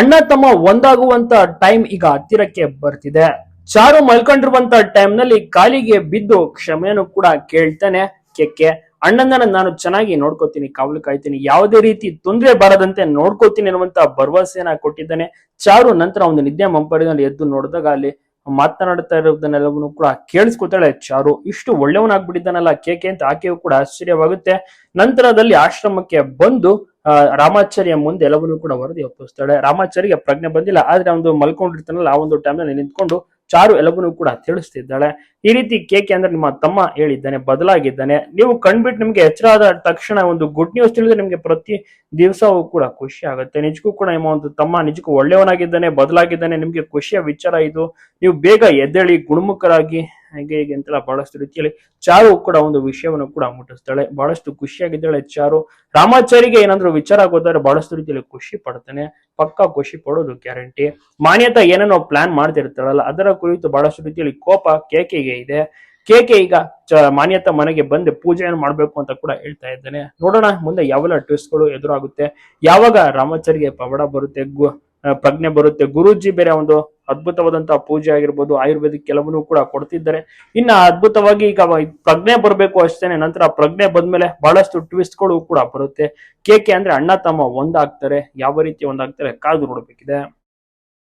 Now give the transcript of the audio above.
ಅಣ್ಣ ತಮ್ಮ ಒಂದಾಗುವಂತ ಟೈಮ್ ಈಗ ಹತ್ತಿರಕ್ಕೆ ಬರ್ತಿದೆ. ಚಾರು ಮಲ್ಕೊಂಡಿರುವಂತ ಟೈಮ್ನಲ್ಲಿ ಕಾಲಿಗೆ ಬಿದ್ದು ಕ್ಷಮೆಯನ್ನು ಕೂಡ ಕೇಳ್ತಾನೆ. ಕೆಕ್ಕೆ ಅಣ್ಣನ ನಾನು ಚೆನ್ನಾಗಿ ನೋಡ್ಕೋತೀನಿ, ಕಾವಲು ಕಾಯ್ತೀನಿ, ಯಾವುದೇ ರೀತಿ ತೊಂದರೆ ಬಾರದಂತೆ ನೋಡ್ಕೋತೀನಿ ಅನ್ನುವಂತ ಭರವಸೆಯನ್ನ ಕೊಟ್ಟಿದ್ದಾನೆ. ಚಾರು ನಂತರ ಒಂದು ನಿದ್ದೆ ಮಂಪರಿನಲ್ಲಿ ಎದ್ದು ನೋಡಿದಾಗ ಅಲ್ಲಿ ಮಾತನಾಡ್ತಾ ಇರೋದನ್ನೆಲ್ಲವನ್ನು ಕೂಡ ಕೇಳಿಸ್ಕೊತಾಳೆ ಚಾರು. ಇಷ್ಟು ಒಳ್ಳೆಯವನಾಗ್ಬಿಟ್ಟಿದ್ದಾನಲ್ಲ ಕೇಕೆ ಅಂತ ಆಕೆಯು ಕೂಡ ಆಶ್ಚರ್ಯವಾಗುತ್ತೆ. ನಂತರದಲ್ಲಿ ಆಶ್ರಮಕ್ಕೆ ಬಂದು ರಾಮಾಚಾರ್ಯ ಮುಂದೆ ಎಲ್ಲವನ್ನೂ ಕೂಡ ವರದಿ ಒಪ್ಪಿಸ್ತಾಳೆ. ರಾಮಾಚಾರ್ಯ ಪ್ರಜ್ಞೆ ಬಂದಿಲ್ಲ, ಆದ್ರೆ ಅವನು ಮಲ್ಕೊಂಡಿರ್ತಾನಲ್ಲ, ಆ ಒಂದು ಟೈಮ್ನಲ್ಲಿ ನಿಂತ್ಕೊಂಡು ಚಾರು ಎಲ್ಲವನ್ನೂ ಕೂಡ ತಿಳಿಸ್ತಿದ್ದಾಳೆ. ಈ ರೀತಿ ಕೇಕೆ ಅಂದ್ರೆ ನಿಮ್ಮ ತಮ್ಮ ಹೇಳಿದ್ದಾನೆ, ಬದಲಾಗಿದ್ದಾನೆ. ನೀವು ಕಂಡ್ಬಿಟ್ಟು ನಿಮ್ಗೆ ಎಚ್ಚರ ಆದ ತಕ್ಷಣ ಒಂದು ಗುಡ್ ನ್ಯೂಸ್ ತಿಳಿದ್ರೆ ನಿಮ್ಗೆ ಪ್ರತಿ ದಿವಸವೂ ಕೂಡ ಖುಷಿ ಆಗುತ್ತೆ. ನಿಜಕ್ಕೂ ಕೂಡ ನಿಮ್ಮ ಒಂದು ತಮ್ಮ ನಿಜಕ್ಕೂ ಒಳ್ಳೆಯವನಾಗಿದ್ದಾನೆ, ಬದಲಾಗಿದ್ದಾನೆ, ನಿಮ್ಗೆ ಖುಷಿಯ ವಿಚಾರ ಇದು. ನೀವು ಬೇಗ ಎದ್ದೇಳಿ ಗುಣಮುಖರಾಗಿ ಹಾಗೆ ಹೀಗೆ ಅಂತೆಲ್ಲ ಬಹಳಷ್ಟು ರೀತಿಯಲ್ಲಿ ಚಾರು ಕೂಡ ಒಂದು ವಿಷಯವನ್ನು ಕೂಡ ಮುಟ್ಟಿಸ್ತಾಳೆ. ಬಹಳಷ್ಟು ಖುಷಿಯಾಗಿದ್ದಾಳೆ ಚಾರು. ರಾಮಾಚಾರಿಗೆ ಏನಾದ್ರು ವಿಚಾರ ಗೊತ್ತಾದ್ರೆ ಬಹಳಷ್ಟು ರೀತಿಯಲ್ಲಿ ಖುಷಿ ಪಡ್ತಾನೆ. ಪಕ್ಕಾ ಖುಷಿ ಪಡೋದು ಗ್ಯಾರಂಟಿ. ಮಾನ್ಯತಾ ಏನೇನೋ ಪ್ಲಾನ್ ಮಾಡ್ತಿರ್ತಾಳಲ್ಲ, ಅದರ ಕುರಿತು ಬಹಳಷ್ಟು ರೀತಿಯಲ್ಲಿ ಕೋಪ ಕೇಕೆಗೆ ಇದೆ. ಕೇಕೆ ಈಗ ಮಾನ್ಯತಾ ಮನೆಗೆ ಬಂದು ಪೂಜೆಯನ್ನು ಮಾಡ್ಬೇಕು ಅಂತ ಕೂಡ ಹೇಳ್ತಾ ಇದ್ದಾನೆ. ನೋಡೋಣ, ಮುಂದೆ ಯಾವೆಲ್ಲ ಟ್ವಿಸ್ಟ್ಗಳು ಎದುರಾಗುತ್ತೆ. ಯಾವಾಗ ರಾಮಾಚಾರಿಗೆ ಪವಡ ಬರುತ್ತೆ ಪ್ರಜ್ಞೆ ಬರುತ್ತೆ. ಗುರೂಜಿ ಬೇರೆ ಒಂದು ಅದ್ಭುತವಾದಂತಹ ಪೂಜೆ ಆಗಿರ್ಬೋದು, ಆಯುರ್ವೇದಿಕ್ ಕೆಲವನ್ನು ಕೂಡ ಕೊಡ್ತಿದ್ದಾರೆ. ಇನ್ನ ಅದ್ಭುತವಾಗಿ ಈಗ ಪ್ರಜ್ಞೆ ಬರಬೇಕು ಅಷ್ಟೇನೆ, ನಂತರ ಪ್ರಜ್ಞೆ ಬಂದ್ಮೇಲೆ ಬಹಳಷ್ಟು ಟ್ವಿಸ್ಟ್ಗಳು ಕೂಡ ಬರುತ್ತೆ. ಕೇಕೆ ಅಂದ್ರೆ ಅಣ್ಣ ತಮ್ಮ ಒಂದಾಗ್ತಾರೆ, ಯಾವ ರೀತಿ ಒಂದಾಗ್ತಾರೆ ಕಾದು ನೋಡ್ಬೇಕಿದೆ.